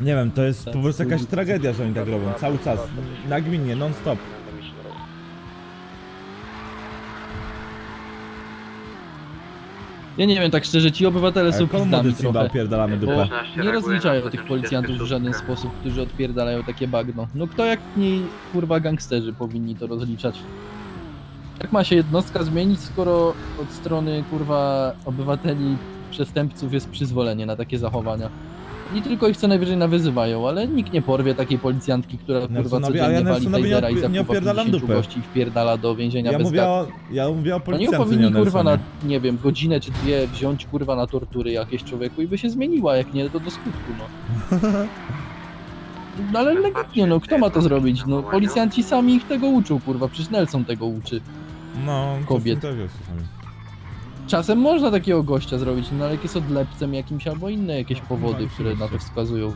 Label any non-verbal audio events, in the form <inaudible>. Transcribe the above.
Nie wiem, to jest Tak, po prostu jakaś tragedia, że oni tak robią, cały czas, nagminnie, non stop. Ja nie wiem, tak szczerze, ci obywatele są pizdami trochę. opierdalamy Bo dupę? nie rozliczają tych policjantów w żaden sposób, którzy odpierdalają takie bagno. No kto jak nie kurwa gangsterzy powinni to rozliczać? Jak ma się jednostka zmienić, skoro od strony kurwa obywateli przestępców jest przyzwolenie na takie zachowania? Nie tylko ich co najwyżej nawyzywają, ale nikt nie porwie takiej policjantki, która kurwa Nelsonowi- ale ja codziennie wali Nelsonowi nie tasera i odpi- nie zakuwa opierdalam 50 dupę. gości i wpierdala do więzienia Ja bez mówię o, ja mówię o Oni policjance, powinni nie o kurwa na, Nelsonie. nie wiem, godzinę czy dwie wziąć kurwa na tortury jakieś człowieku i by się zmieniła, jak nie to do skutku, no. <laughs> No ale legitnie, no kto ma to zrobić? No policjanci sami ich tego uczą, kurwa, przecież Nelson tego uczy. No, coś w kobiet. tym też jest czasami. Czasem można takiego gościa zrobić, no ale jak jest odlepcem jakimś albo inne jakieś powody, No, które na to wskazują.